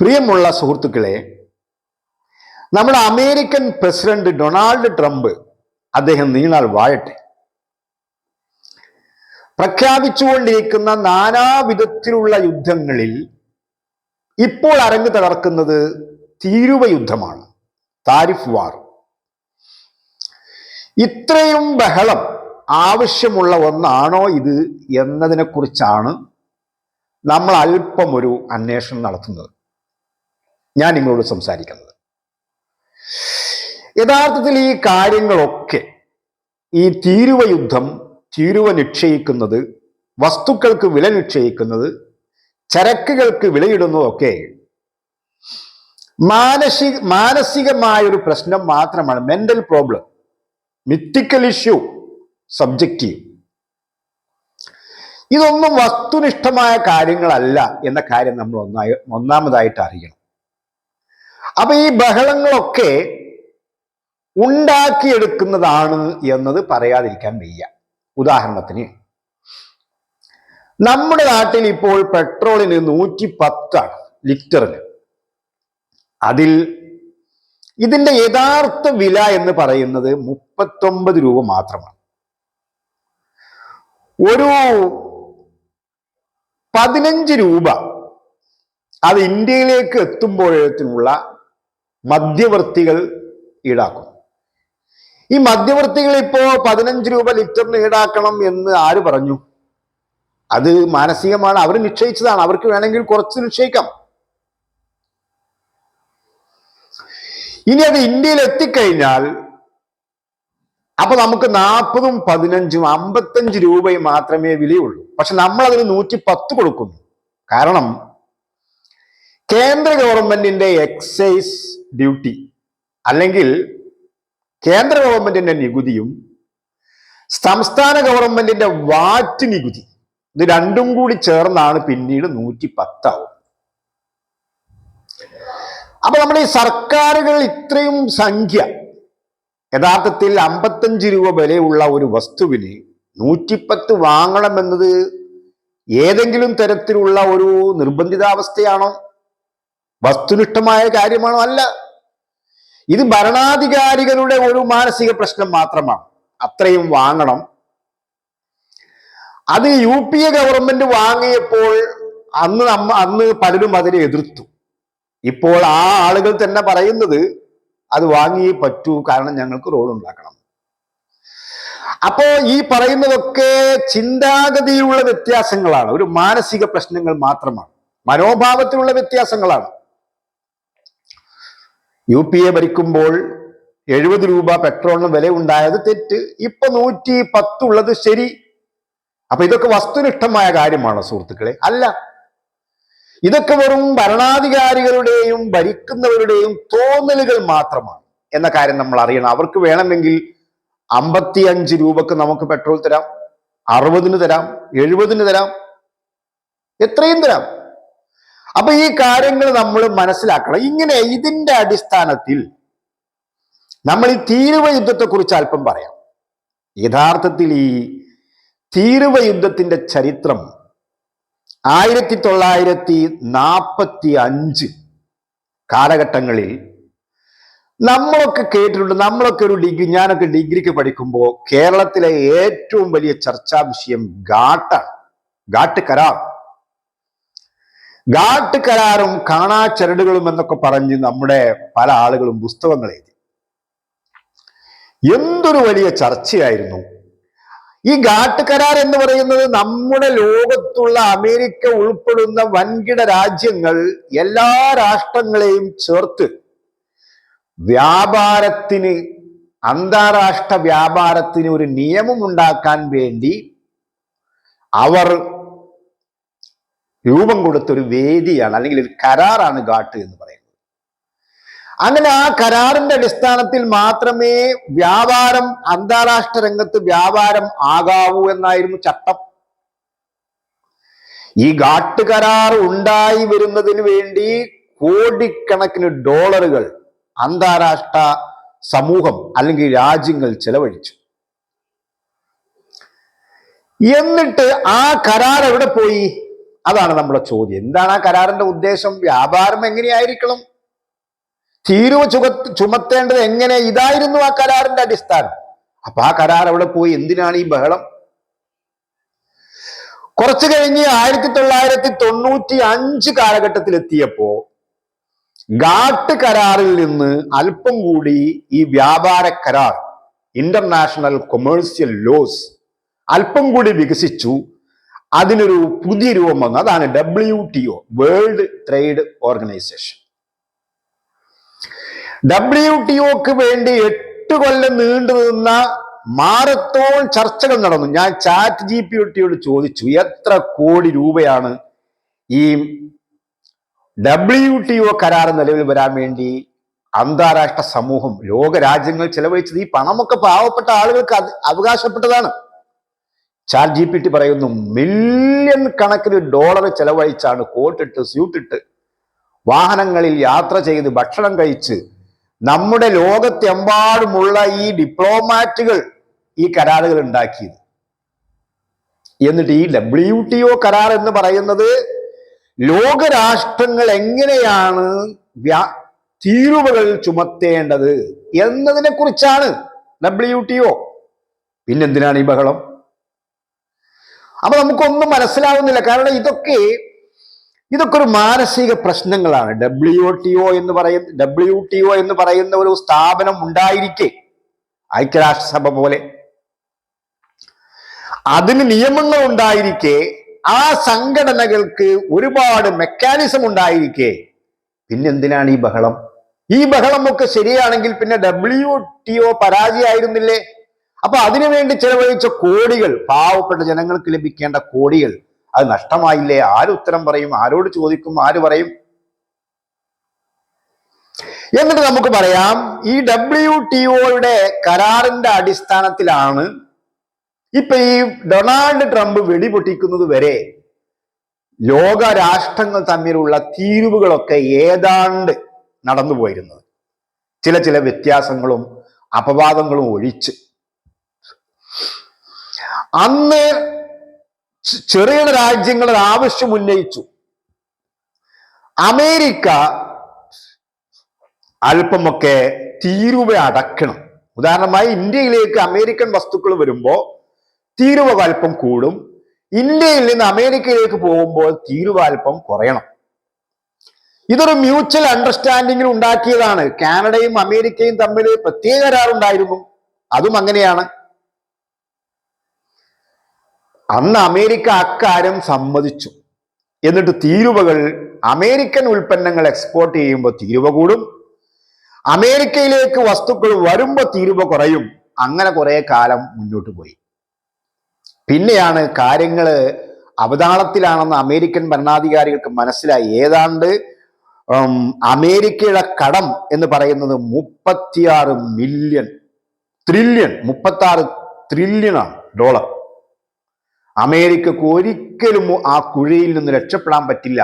പ്രിയമുള്ള സുഹൃത്തുക്കളെ നമ്മുടെ അമേരിക്കൻ പ്രസിഡന്റ് ഡൊണാൾഡ് ട്രംപ് അദ്ദേഹം നീണാൾ വാഴട്ടെ പ്രഖ്യാപിച്ചുകൊണ്ടിരിക്കുന്ന നാനാവിധത്തിലുള്ള യുദ്ധങ്ങളിൽ ഇപ്പോൾ അരങ്ങ് തകർക്കുന്നത് തീരുവ യുദ്ധമാണ് താരിഫ് വാർ. ഇത്രയും ബഹളം ആവശ്യമുള്ള ഒന്നാണോ ഇത് എന്നതിനെക്കുറിച്ചാണ് നമ്മൾ അല്പം ഒരു അന്വേഷണം നടത്തുന്നത്. ഞാൻ നിങ്ങളോട് സംസാരിക്കുന്നത്. യഥാർത്ഥത്തിൽ ഈ കാര്യങ്ങളൊക്കെ ഈ തീരുവ യുദ്ധം തീരുവ നിശ്ചയിക്കുന്നത് വസ്തുക്കൾക്ക് വില നിശ്ചയിക്കുന്നത് ചരക്കുകൾക്ക് വിലയിടുന്നതൊക്കെ മാനസിക മാനസികമായ ഒരു പ്രശ്നം മാത്രമാണ് mental problem mythical issue subjective ഇതൊന്നും വസ്തുനിഷ്ഠമായ കാര്യങ്ങളല്ല എന്ന കാര്യം നമ്മൾ ഒന്നായി ഒന്നാമതായിട്ട് അറിയണം. അപ്പൊ ഈ ബഹളങ്ങളൊക്കെ ഉണ്ടാക്കിയെടുക്കുന്നതാണ് എന്നത് പറയാതിരിക്കാൻ വയ്യ. ഉദാഹരണത്തിന് നമ്മുടെ നാട്ടിൽ ഇപ്പോൾ പെട്രോളിന് നൂറ്റി പത്താണ് ലിറ്ററിന്. അതിൽ ഇതിന്റെ യഥാർത്ഥ വില എന്ന് പറയുന്നത് മുപ്പത്തൊമ്പത് രൂപ മാത്രമാണ്. ഒരു പതിനഞ്ച് രൂപ അത് ഇന്ത്യയിലേക്ക് എത്തുമ്പോഴത്തിനുള്ള മധ്യവർത്തികൾ ഈടാക്കും. ഈ മധ്യവർത്തികൾ ഇപ്പോ പതിനഞ്ച് രൂപ ലിറ്ററിന് ഈടാക്കണം എന്ന് ആര് പറഞ്ഞു? അത് മാനസികമാണ്. അവർ നിശ്ചയിച്ചതാണ്. അവർക്ക് വേണമെങ്കിൽ കുറച്ച് നിശ്ചയിക്കാം. ഇനി അത് ഇന്ത്യയിൽ എത്തിക്കഴിഞ്ഞാൽ അപ്പൊ നമുക്ക് നാൽപ്പതും പതിനഞ്ചും അമ്പത്തഞ്ച് രൂപയും മാത്രമേ വിലയുള്ളൂ. പക്ഷെ നമ്മൾ അതിന് നൂറ്റി പത്ത് കൊടുക്കുന്നു. കാരണം കേന്ദ്ര ഗവൺമെന്റിന്റെ എക്സൈസ് ഡ്യൂട്ടി അല്ലെങ്കിൽ കേന്ദ്ര ഗവൺമെന്റിന്റെ നികുതിയും സംസ്ഥാന ഗവൺമെന്റിന്റെ വാറ്റ് നികുതി ഇത് രണ്ടും കൂടി ചേർന്നാണ് പിന്നീട് നൂറ്റി പത്താവും അപ്പൊ നമ്മൾ ഈ സർക്കാരുകൾ ഇത്രയും സംഖ്യ യഥാർത്ഥത്തിൽ അമ്പത്തഞ്ച് രൂപ വിലയുള്ള ഒരു വസ്തുവിന് നൂറ്റിപ്പത്ത് വാങ്ങണമെന്നത് ഏതെങ്കിലും തരത്തിലുള്ള ഒരു നിർബന്ധിതാവസ്ഥയാണോ? വസ്തുനിഷ്ഠമായ കാര്യമാണോ? അല്ല. ഇത് ഭരണാധികാരികളുടെ ഒരു മാനസിക പ്രശ്നം മാത്രമാണ്. അത്രയും വാങ്ങണം. അത് യു പി എ ഗവൺമെന്റ് വാങ്ങിയപ്പോൾ അന്ന് നമ്മ അന്ന് പലരും അതിനെ എതിർത്തു. ഇപ്പോൾ ആ ആളുകൾ തന്നെ പറയുന്നത് അത് വാങ്ങിയേ പറ്റൂ കാരണം ഞങ്ങൾക്ക് റോഡ് ഉണ്ടാക്കണം. അപ്പോ ഈ പറയുന്നതൊക്കെ ചിന്താഗതിയിലുള്ള വ്യത്യാസങ്ങളാണ്. ഒരു മാനസിക പ്രശ്നങ്ങൾ മാത്രമാണ്. മനോഭാവത്തിലുള്ള വ്യത്യാസങ്ങളാണ്. യു പി എ ഭരിക്കുമ്പോൾ എഴുപത് രൂപ പെട്രോളിന് വില ഉണ്ടായത് തെറ്റ്. ഇപ്പൊ നൂറ്റി പത്തുള്ളത് ശരി. അപ്പൊ ഇതൊക്കെ വസ്തുനിഷ്ഠമായ കാര്യമാണോ സുഹൃത്തുക്കളെ? അല്ല. ഇതൊക്കെ വെറും ഭരണാധികാരികളുടെയും ഭരിക്കുന്നവരുടെയും തോന്നലുകൾ മാത്രമാണ് എന്ന കാര്യം നമ്മൾ അറിയണം. അവർക്ക് വേണമെങ്കിൽ അമ്പത്തി അഞ്ച് രൂപക്ക് നമുക്ക് പെട്രോൾ തരാം അറുപതിന് തരാം എഴുപതിന് തരാം എത്രയും തരാം. അപ്പൊ ഈ കാര്യങ്ങൾ നമ്മൾ മനസ്സിലാക്കണം. ഇങ്ങനെ ഇതിന്റെ അടിസ്ഥാനത്തിൽ നമ്മൾ ഈ തീരുവ യുദ്ധത്തെ കുറിച്ച് അല്പം പറയാം. യഥാർത്ഥത്തിൽ ഈ തീരുവ യുദ്ധത്തിന്റെ ചരിത്രം ആയിരത്തി തൊള്ളായിരത്തി നാൽപ്പത്തി അഞ്ച് കാലഘട്ടങ്ങളിൽ നമ്മളൊക്കെ കേട്ടിട്ടുണ്ട്. നമ്മളൊക്കെ ഒരു ഡിഗ്രി ഞാനൊക്കെ ഡിഗ്രിക്ക് പഠിക്കുമ്പോൾ കേരളത്തിലെ ഏറ്റവും വലിയ ചർച്ചാ വിഷയം ഘാട്ടാണ്. ഘാട്ട് കരാർ. ഘാട്ട് കരാറും കാണാ ചരടുകളും എന്നൊക്കെ പറഞ്ഞ് നമ്മുടെ പല ആളുകളും പുസ്തകങ്ങൾ എഴുതി. എന്തൊരു വലിയ ചർച്ചയായിരുന്നു. ഈ ഘാട്ട് കരാർ എന്ന് പറയുന്നത് നമ്മുടെ ലോകത്തുള്ള അമേരിക്ക ഉൾപ്പെടുന്ന വൻകിട രാജ്യങ്ങൾ എല്ലാ രാഷ്ട്രങ്ങളെയും ചേർത്ത് വ്യാപാരത്തിന് അന്താരാഷ്ട്ര വ്യാപാരത്തിന് ഒരു നിയമം ഉണ്ടാക്കാൻ വേണ്ടി അവർ രൂപം കൊടുത്തൊരു വേദിയാണ് അല്ലെങ്കിൽ ഒരു കരാറാണ് ഘാട്ട് എന്ന് പറയുന്നത്. അങ്ങനെ ആ കരാറിന്റെ അടിസ്ഥാനത്തിൽ മാത്രമേ വ്യാപാരം അന്താരാഷ്ട്ര രംഗത്ത് വ്യാപാരം ആകാവൂ എന്നായിരുന്നു ചട്ടം. ഈ ഘാട്ട് കരാർ ഉണ്ടായി വരുന്നതിന് വേണ്ടി കോടിക്കണക്കിന് ഡോളറുകൾ അന്താരാഷ്ട്ര സമൂഹം അല്ലെങ്കിൽ രാജ്യങ്ങൾ ചെലവഴിച്ചു. എന്നിട്ട് ആ കരാർ എവിടെ പോയി? അതാണ് നമ്മുടെ ചോദ്യം. എന്താണ് ആ കരാറിന്റെ ഉദ്ദേശം? വ്യാപാരം എങ്ങനെയായിരിക്കണം? തീരുവ ചുമ ചുമത്തേണ്ടത് എങ്ങനെ? ഇതായിരുന്നു ആ കരാറിന്റെ അടിസ്ഥാനം. അപ്പൊ ആ കരാർ അവിടെ പോയി? എന്തിനാണ് ഈ ബഹളം? കുറച്ചു കഴിഞ്ഞ് ആയിരത്തി തൊള്ളായിരത്തി തൊണ്ണൂറ്റി അഞ്ച് കാലഘട്ടത്തിൽ എത്തിയപ്പോ ഗാട്ട് കരാറിൽ നിന്ന് അല്പം കൂടി ഈ വ്യാപാര കരാർ ഇന്റർനാഷണൽ കൊമേഴ്സ്യൽ ലോസ് അല്പം കൂടി വികസിച്ചു. അതിനൊരു പുതിയ രൂപം വന്നു. അതാണ് W T O world trade organization W T ഒക്ക് വേണ്ടി എട്ട് കൊല്ലം നീണ്ടു നിന്ന മാരത്തോൺ ചർച്ചകൾ നടന്നു. ഞാൻ ചാറ്റ് ജി പി ടിയോട് ചോദിച്ചു എത്ര കോടി രൂപയാണ് ഈ ഡബ്ല്യു ടി ഒ കരാർ നിലവിൽ വരാൻ വേണ്ടി അന്താരാഷ്ട്ര സമൂഹം ലോകരാജ്യങ്ങൾ ചെലവഴിച്ചത്? ഈ പണമൊക്കെ പാവപ്പെട്ട ആളുകൾക്ക് അവകാശപ്പെട്ടതാണ്. ചാറ്റ് ജി പി ടി പറയുന്നു മില്യൺ കണക്കിന് ഡോളർ ചെലവഴിച്ചാണ് കോട്ടിട്ട് സ്യൂട്ടിട്ട് വാഹനങ്ങളിൽ യാത്ര ചെയ്ത് ഭക്ഷണം കഴിച്ച് നമ്മുടെ ലോകത്തെമ്പാടുമുള്ള ഈ ഡിപ്ലോമാറ്റുകൾ ഈ കരാറുകൾ ഉണ്ടാക്കിയത്. എന്നിട്ട് ഈ ഡബ്ല്യു ടി ഒ കരാർ എന്ന് പറയുന്നത് ലോകരാഷ്ട്രങ്ങൾ എങ്ങനെയാണ് തീരുവകൾ ചുമത്തേണ്ടത് എന്നതിനെ കുറിച്ചാണ് ഡബ്ല്യു ടി ഒ. പിന്നെന്തിനാണ് ഈ ബഹളം? അപ്പൊ നമുക്കൊന്നും മനസ്സിലാവുന്നില്ല. കാരണം ഇതൊക്കെ ഇതൊക്കെ ഒരു മാനസിക പ്രശ്നങ്ങളാണ്. ഡബ്ല്യു ടി ഒ എന്ന് പറയുന്ന ഡബ്ല്യു ടി ഒ എന്ന് പറയുന്ന ഒരു സ്ഥാപനം ഉണ്ടായിരിക്കെ. ഐക്യരാഷ്ട്രസഭ പോലെ. അതിന് നിയമങ്ങൾ ഉണ്ടായിരിക്കെ. ആ സംഘടനകൾക്ക് ഒരുപാട് മെക്കാനിസം ഉണ്ടായിരിക്കെ. പിന്നെന്തിനാണ് ഈ ബഹളം? ഈ ബഹളമൊക്കെ ശരിയാണെങ്കിൽ പിന്നെ ഡബ്ല്യു ടി ഒ പരാജയമായിരുന്നില്ലേ അപ്പൊ അതിനുവേണ്ടി ചെലവഴിച്ച കോടികൾ പാവപ്പെട്ട ജനങ്ങൾക്ക് ലഭിക്കേണ്ട കോടികൾ അത് നഷ്ടമായില്ലേ? ആര് ഉത്തരം പറയും? ആരോട് ചോദിക്കും? ആര് പറയും? എന്നിട്ട് നമുക്ക് പറയാം ഈ ഡബ്ല്യു ടി ഒയുടെ കരാറിന്റെ അടിസ്ഥാനത്തിലാണ് ഇപ്പൊ ഈ ഡൊണാൾഡ് ട്രംപ് വെടിപൊട്ടിക്കുന്നത് വരെ ലോക രാഷ്ട്രങ്ങൾ തമ്മിലുള്ള തീരുവുകളൊക്കെ ഏതാണ്ട് നടന്നു പോയിരുന്നത് ചില ചില വ്യത്യാസങ്ങളും അപവാദങ്ങളും ഒഴിച്ച്. അന്ന് ചെറിയ രാജ്യങ്ങൾ ആവശ്യം ഉന്നയിച്ചു. അമേരിക്ക അല്പമൊക്കെ തീരുവ അടക്കണം. ഉദാഹരണമായി ഇന്ത്യയിലേക്ക് അമേരിക്കൻ വസ്തുക്കൾ വരുമ്പോൾ തീരുവ അല്പം കൂടും. ഇന്ത്യയിൽ നിന്ന് അമേരിക്കയിലേക്ക് പോകുമ്പോൾ തീരുവ അല്പം കുറയണം. ഇതൊരു മ്യൂച്വൽ അണ്ടർസ്റ്റാൻഡിങ്ങിൽ ഉണ്ടാക്കിയതാണ്. കാനഡയും അമേരിക്കയും തമ്മിൽ പ്രത്യേക കരാറുണ്ടായിരുന്നു. അതും അങ്ങനെയാണ്. അന്ന് അമേരിക്ക അക്കാര്യം സമ്മതിച്ചു. എന്നിട്ട് തീരുവകൾ അമേരിക്കൻ ഉൽപ്പന്നങ്ങൾ എക്സ്പോർട്ട് ചെയ്യുമ്പോൾ തീരുവ കൂടും. അമേരിക്കയിലേക്ക് വസ്തുക്കൾ വരുമ്പോൾ തീരുവ കുറയും. അങ്ങനെ കുറെ കാലം മുന്നോട്ട് പോയി. പിന്നെയാണ് കാര്യങ്ങൾ അവതാളത്തിലാണെന്ന് അമേരിക്കൻ ഭരണാധികാരികൾക്ക് മനസ്സിലായി. ഏതാണ്ട് അമേരിക്കയുടെ കടം എന്ന് പറയുന്നത് മുപ്പത്തിയാറ് മില്യൺ ട്രില്യൺ മുപ്പത്തി ആറ് ട്രില്യണാണ് ഡോളർ അമേരിക്കക്ക് ഒരിക്കലും ആ കുഴിയിൽ നിന്ന് രക്ഷപ്പെടാൻ പറ്റില്ല.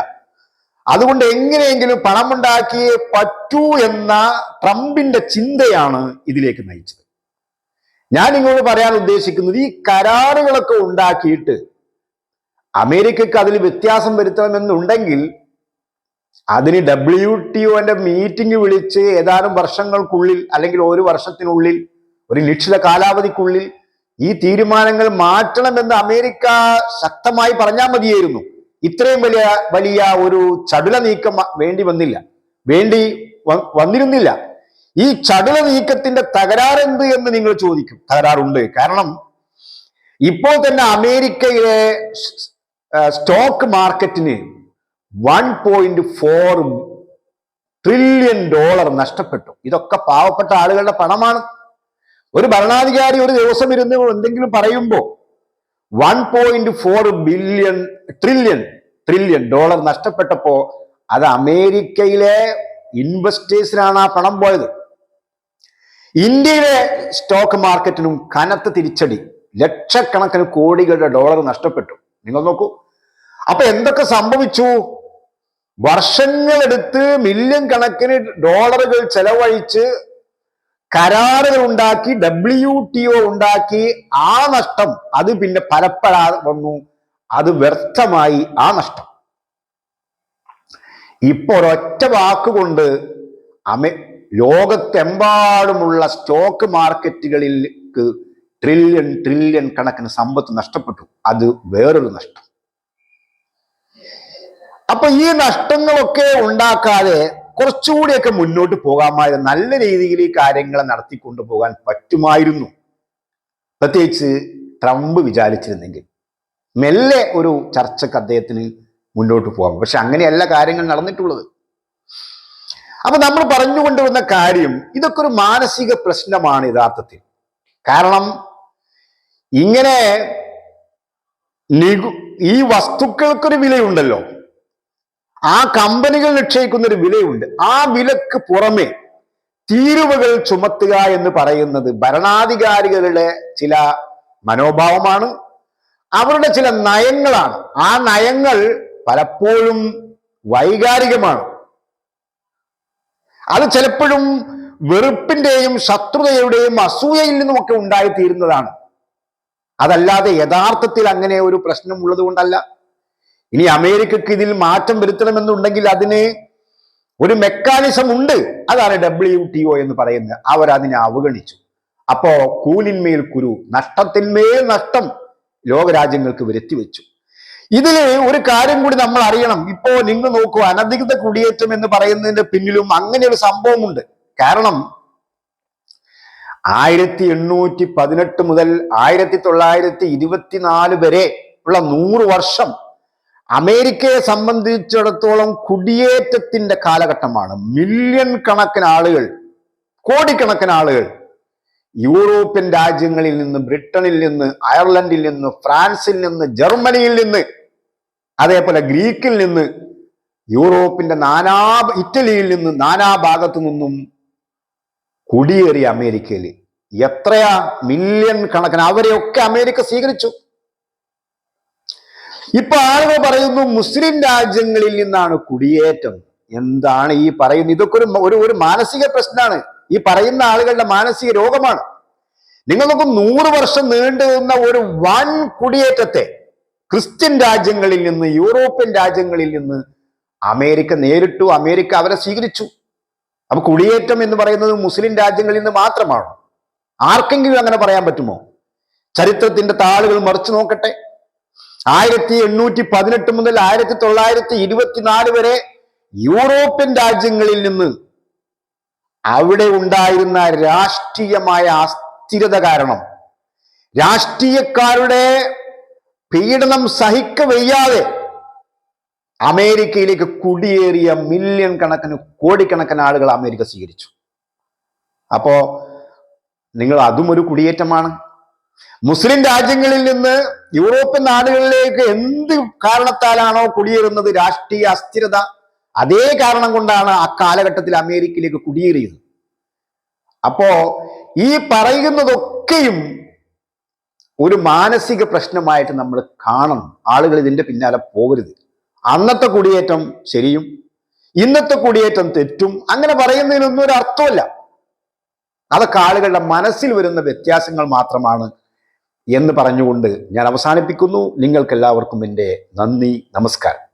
അതുകൊണ്ട് എങ്ങനെയെങ്കിലും പണമുണ്ടാക്കിയേ പറ്റൂ എന്ന ട്രംപിന്റെ ചിന്തയാണ് ഇതിലേക്ക് നയിച്ചത്. ഞാൻ നിങ്ങളോട് പറയാൻ ഉദ്ദേശിക്കുന്നത് ഈ കരാറുകളൊക്കെ ഉണ്ടാക്കിയിട്ട് അമേരിക്കക്ക് അതിൽ വ്യത്യാസം വരുത്തണമെന്നുണ്ടെങ്കിൽ അതിന് ഡബ്ല്യു ടി ഒന്റെ മീറ്റിംഗ് വിളിച്ച് ഏതാനും വർഷങ്ങൾക്കുള്ളിൽ അല്ലെങ്കിൽ ഒരു വർഷത്തിനുള്ളിൽ ഒരു നിശ്ചിത കാലാവധിക്കുള്ളിൽ ഈ തീരുമാനങ്ങൾ മാറ്റണമെന്ന് അമേരിക്ക ശക്തമായി പറഞ്ഞാൽ മതിയായിരുന്നു. ഇത്രയും വലിയ വലിയ ഒരു ചടുല നീക്കം വേണ്ടി വന്നില്ല. വേണ്ടി വന്നിരുന്നില്ല. ഈ ചടുല നീക്കത്തിന്റെ തകരാറെന്ത് എന്ന് നിങ്ങൾ ചോദിക്കും. തകരാറുണ്ട്. കാരണം ഇപ്പോൾ തന്നെ അമേരിക്കയിലെ stock മാർക്കറ്റിന് one point four trillion dollar നഷ്ടപ്പെട്ടു. ഇതൊക്കെ പാവപ്പെട്ട ആളുകളുടെ പണമാണ്. ഒരു ഭരണാധികാരി ഒരു ദിവസം ഇരുന്ന് എന്തെങ്കിലും പറയുമ്പോൾ one point four billion trillion trillion dollar നഷ്ടപ്പെട്ടപ്പോ അത് അമേരിക്കയിലെ ഇൻവെസ്റ്റേഴ്സിനാണ് ആ പണം പോയത്. ഇന്ത്യയിലെ സ്റ്റോക്ക് മാർക്കറ്റിനും കനത്ത തിരിച്ചടി. ലക്ഷക്കണക്കിന് കോടികളുടെ ഡോളർ നഷ്ടപ്പെട്ടു. നിങ്ങൾ നോക്കൂ. അപ്പൊ എന്തൊക്കെ സംഭവിച്ചു? വർഷങ്ങളെടുത്ത് മില്യൺ കണക്കിന് ഡോളറുകൾ ചെലവഴിച്ച് കരാറുകൾ ഉണ്ടാക്കി ഡബ്ല്യു ടി ഒ ഉണ്ടാക്കി ആ നഷ്ടം അത് പിന്നെ ഫലപ്പെടാതെ വന്നു. അത് വ്യർത്ഥമായി ആ നഷ്ടം. ഇപ്പൊ ഒരൊറ്റ വാക്കുകൊണ്ട് അമേ ലോകത്തെമ്പാടുമുള്ള സ്റ്റോക്ക് മാർക്കറ്റുകളിലേക്ക് ട്രില്യൺ ട്രില്യൺ കണക്കിന് സമ്പത്ത് നഷ്ടപ്പെട്ടു. അത് വേറൊരു നഷ്ടം. അപ്പൊ ഈ നഷ്ടങ്ങളൊക്കെ ഉണ്ടാക്കാതെ കുറച്ചുകൂടിയൊക്കെ മുന്നോട്ട് പോകാമായിരുന്നു നല്ല രീതിയിൽ ഈ കാര്യങ്ങളെ നടത്തിക്കൊണ്ടു പോകാൻ പറ്റുമായിരുന്നു. പ്രത്യേകിച്ച് ട്രംപ് വിചാരിച്ചിരുന്നെങ്കിൽ മെല്ലെ ഒരു ചർച്ചക്ക് അദ്ദേഹത്തിന് മുന്നോട്ട് പോകാം. പക്ഷെ അങ്ങനെയല്ല കാര്യങ്ങൾ നടന്നിട്ടുള്ളത്. അപ്പൊ നമ്മൾ പറഞ്ഞുകൊണ്ടുവന്ന കാര്യം ഇതൊക്കെ ഒരു മാനസിക പ്രശ്നമാണ് യഥാർത്ഥത്തിൽ. കാരണം ഇങ്ങനെ ഈ വസ്തുക്കൾക്കൊരു വിലയുണ്ടല്ലോ. ആ കമ്പനികൾ നിക്ഷയിക്കുന്ന ഒരു വിലയുണ്ട്. ആ വിലക്ക് പുറമെ തീരുവകൾ ചുമത്തുക എന്ന് പറയുന്നത് ഭരണാധികാരികളുടെ ചില മനോഭാവമാണ്. അവരുടെ ചില നയങ്ങളാണ്. ആ നയങ്ങൾ പലപ്പോഴും വൈകാരികമാണ്. അത് ചിലപ്പോഴും വെറുപ്പിന്റെയും ശത്രുതയുടെയും അസൂയയിൽ നിന്നുമൊക്കെ ഉണ്ടായിത്തീരുന്നതാണ്. അതല്ലാതെ യഥാർത്ഥത്തിൽ അങ്ങനെ ഒരു പ്രശ്നം ഉള്ളത് കൊണ്ടല്ല ഇനി അമേരിക്കക്ക് ഇതിൽ മാറ്റം വരുത്തണമെന്നുണ്ടെങ്കിൽ അതിന് ഒരു മെക്കാനിസം ഉണ്ട്. അതാണ് ഡബ്ല്യു ടി ഒ എന്ന് പറയുന്നത്. അവരതിനെ അവഗണിച്ചു. അപ്പോ കൂലിന്മേൽ കുരു നഷ്ടത്തിന്മേൽ നഷ്ടം ലോകരാജ്യങ്ങൾക്ക് വരുത്തി വെച്ചു ഇതിൽ ഒരു കാര്യം കൂടി നമ്മൾ അറിയണം. ഇപ്പോ നിങ്ങൾ നോക്കൂ അനധികൃത കുടിയേറ്റം എന്ന് പറയുന്നതിന്റെ പിന്നിലും അങ്ങനെ ഒരു സംഭവമുണ്ട്. കാരണം ആയിരത്തി എണ്ണൂറ്റി പതിനെട്ട് മുതൽ ആയിരത്തി തൊള്ളായിരത്തി ഇരുപത്തിനാല് വരെ ഉള്ള നൂറ് വർഷം അമേരിക്കയെ സംബന്ധിച്ചിടത്തോളം കുടിയേറ്റത്തിന്റെ കാലഘട്ടമാണ്. മില്യൺ കണക്കിന് ആളുകൾ കോടിക്കണക്കിന് ആളുകൾ യൂറോപ്യൻ രാജ്യങ്ങളിൽ നിന്ന് ബ്രിട്ടനിൽ നിന്ന് അയർലൻഡിൽ നിന്ന് ഫ്രാൻസിൽ നിന്ന് ജർമ്മനിയിൽ നിന്ന് അതേപോലെ ഗ്രീക്കിൽ നിന്ന് യൂറോപ്പിന്റെ നാനാ ഇറ്റലിയിൽ നിന്ന് നാനാ ഭാഗത്തു നിന്നും കുടിയേറിയ അമേരിക്കയിൽ. എത്രയാ? മില്യൺ കണക്കിന്. അവരെയൊക്കെ അമേരിക്ക സ്വീകരിച്ചു. ഇപ്പൊ ആളുകൾ പറയുന്നു മുസ്ലിം രാജ്യങ്ങളിൽ നിന്നാണ് കുടിയേറ്റം. എന്താണ് ഈ പറയുന്നത്? ഇതൊക്കെ ഒരു ഒരു ഒരു മാനസിക പ്രശ്നമാണ്. ഈ പറയുന്ന ആളുകളുടെ മാനസിക രോഗമാണ്. നിങ്ങൾ നോക്കും നൂറ് വർഷം നീണ്ടു നിന്ന ഒരു വൻ കുടിയേറ്റത്തെ ക്രിസ്ത്യൻ രാജ്യങ്ങളിൽ നിന്ന് യൂറോപ്യൻ രാജ്യങ്ങളിൽ നിന്ന് അമേരിക്ക നേരിട്ടു അമേരിക്ക അവരെ സ്വീകരിച്ചു. അപ്പൊ കുടിയേറ്റം എന്ന് പറയുന്നത് മുസ്ലിം രാജ്യങ്ങളിൽ നിന്ന് മാത്രമാണ്? ആർക്കെങ്കിലും അങ്ങനെ പറയാൻ പറ്റുമോ? ചരിത്രത്തിന്റെ താളുകൾ മറിച്ചു നോക്കട്ടെ. ആയിരത്തി എണ്ണൂറ്റി പതിനെട്ട് മുതൽ ആയിരത്തി തൊള്ളായിരത്തി ഇരുപത്തിനാല് വരെ യൂറോപ്യൻ രാജ്യങ്ങളിൽ നിന്ന് അവിടെ ഉണ്ടായിരുന്ന രാഷ്ട്രീയമായ അസ്ഥിരത കാരണം രാഷ്ട്രീയക്കാരുടെ പീഡനം സഹിക്ക വയ്യാതെ അമേരിക്കയിലേക്ക് കുടിയേറിയ മില്യൺ കണക്കിന് കോടിക്കണക്കിന് ആളുകൾ അമേരിക്ക സ്വീകരിച്ചു. അപ്പോ നിങ്ങൾ അതും ഒരു കുടിയേറ്റമാണ്. മുസ്ലിം രാജ്യങ്ങളിൽ നിന്ന് യൂറോപ്യൻ നാടുകളിലേക്ക് എന്ത് കാരണത്താലാണോ കുടിയേറുന്നത് രാഷ്ട്രീയ അസ്ഥിരത അതേ കാരണം കൊണ്ടാണ് ആ കാലഘട്ടത്തിൽ അമേരിക്കയിലേക്ക് കുടിയേറിയത്. അപ്പോ ഈ പറയുന്നതൊക്കെയും ഒരു മാനസിക പ്രശ്നമായിട്ട് നമ്മൾ കാണണം. ആളുകൾ ഇതിന്റെ പിന്നാലെ പോകരുത്. അന്നത്തെ കുടിയേറ്റം ശരിയും ഇന്നത്തെ കുടിയേറ്റം തെറ്റും അങ്ങനെ പറയുന്നതിനൊന്നും ഒരു അർത്ഥമല്ല അതൊക്കെ ആളുകളുടെ മനസ്സിൽ വരുന്ന വ്യത്യാസങ്ങൾ മാത്രമാണ് എന്ന് പറഞ്ഞുകൊണ്ട് ഞാൻ അവസാനിപ്പിക്കുന്നു. നിങ്ങൾക്കെല്ലാവർക്കും എന്റെ നന്ദി നമസ്കാരം.